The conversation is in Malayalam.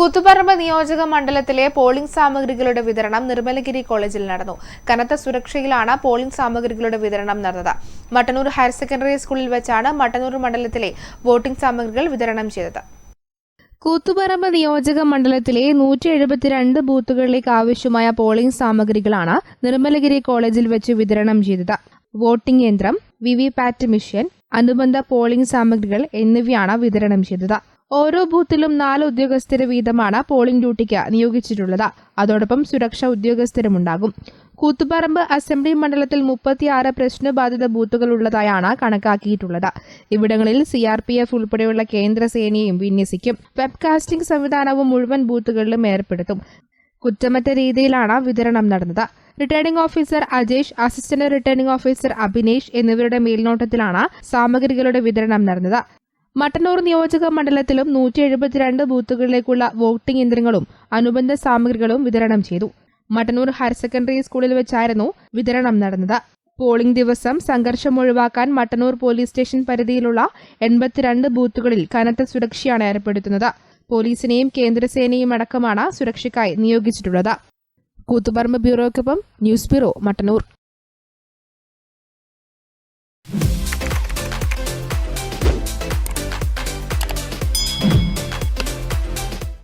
കൂത്തുപറമ്പ് നിയോജക മണ്ഡലത്തിലെ പോളിംഗ് സാമഗ്രികളുടെ വിതരണം നിർമ്മലഗിരി കോളേജിൽ നടന്നു. കനത്ത സുരക്ഷയിലാണ് പോളിംഗ് സാമഗ്രികളുടെ വിതരണം നടന്നത്. മട്ടന്നൂർ ഹയർ സെക്കൻഡറി സ്കൂളിൽ വെച്ചാണ് മട്ടന്നൂർ മണ്ഡലത്തിലെ വോട്ടിംഗ് സാമഗ്രികൾ വിതരണം ചെയ്തത്. കൂത്തുപറമ്പ് നിയോജക മണ്ഡലത്തിലെ നൂറ്റി എഴുപത്തിരണ്ട് ബൂത്തുകളിലേക്ക് ആവശ്യമായ പോളിംഗ് സാമഗ്രികളാണ് നിർമ്മലഗിരി കോളേജിൽ വെച്ച് വിതരണം ചെയ്തത്. വോട്ടിംഗ് യന്ത്രം വി വി പാറ്റ് മെഷീൻ അനുബന്ധ പോളിംഗ് സാമഗ്രികൾ എന്നിവയാണ് വിതരണം ചെയ്തത്. ഓരോ ബൂത്തിലും നാല് ഉദ്യോഗസ്ഥരെ വീതമാണ് പോളിംഗ് ഡ്യൂട്ടിക്ക് നിയോഗിച്ചിട്ടുള്ളത്. അതോടൊപ്പം സുരക്ഷാ ഉദ്യോഗസ്ഥരും ഉണ്ടാകും. കൂത്തുപറമ്പ് അസംബ്ലി മണ്ഡലത്തിൽ മുപ്പത്തിയാറ് പ്രശ്നബാധിത ബൂത്തുകൾ ഉള്ളതായാണ് കണക്കാക്കിയിട്ടുള്ളത്. ഇവിടങ്ങളിൽ സി ആർ പി എഫ് ഉൾപ്പെടെയുള്ള കേന്ദ്ര സേനയും വിന്യസിക്കും. വെബ്കാസ്റ്റിംഗ് സംവിധാനവും മുഴുവൻ ബൂത്തുകളിലും ഏർപ്പെടുത്തും. കുറ്റമറ്റ രീതിയിലാണ് വിതരണം നടന്നത്. Returning officer Ajesh assistant returning officer Abhinesh എന്നിവരുടെ മേൽനോട്ടത്തിലാണ് സാമഗ്രികളുടെ വിതരണം നടന്നത്. മട്ടന്നൂർ നിയോജക മണ്ഡലത്തിലും നൂറ്റി എഴുപത്തിരണ്ട് ബൂത്തുകളിലേക്കുള്ള വോട്ടിംഗ് യന്ത്രങ്ങളും അനുബന്ധ സാമഗ്രികളും വിതരണം ചെയ്തു. മട്ടന്നൂർ ഹയർ സെക്കൻഡറി സ്കൂളിൽ വെച്ചായിരുന്നു വിതരണം നടന്നത്. പോളിംഗ് ദിവസം സംഘർഷം ഒഴിവാക്കാൻ മട്ടന്നൂർ പോലീസ് സ്റ്റേഷൻ പരിധിയിലുള്ള എൺപത്തിരണ്ട് ബൂത്തുകളിൽ കനത്ത സുരക്ഷയാണ് ഏർപ്പെടുത്തുന്നത്. പോലീസിനെയും കേന്ദ്രസേനയും അടക്കമാണ് സുരക്ഷയ്ക്കായി നിയോഗിച്ചിട്ടുള്ളത്. കൂത്തുപറമ്പ് ബ്യൂറോയ്ക്കൊപ്പം ന്യൂസ് ബ്യൂറോ മട്ടന്നൂർ.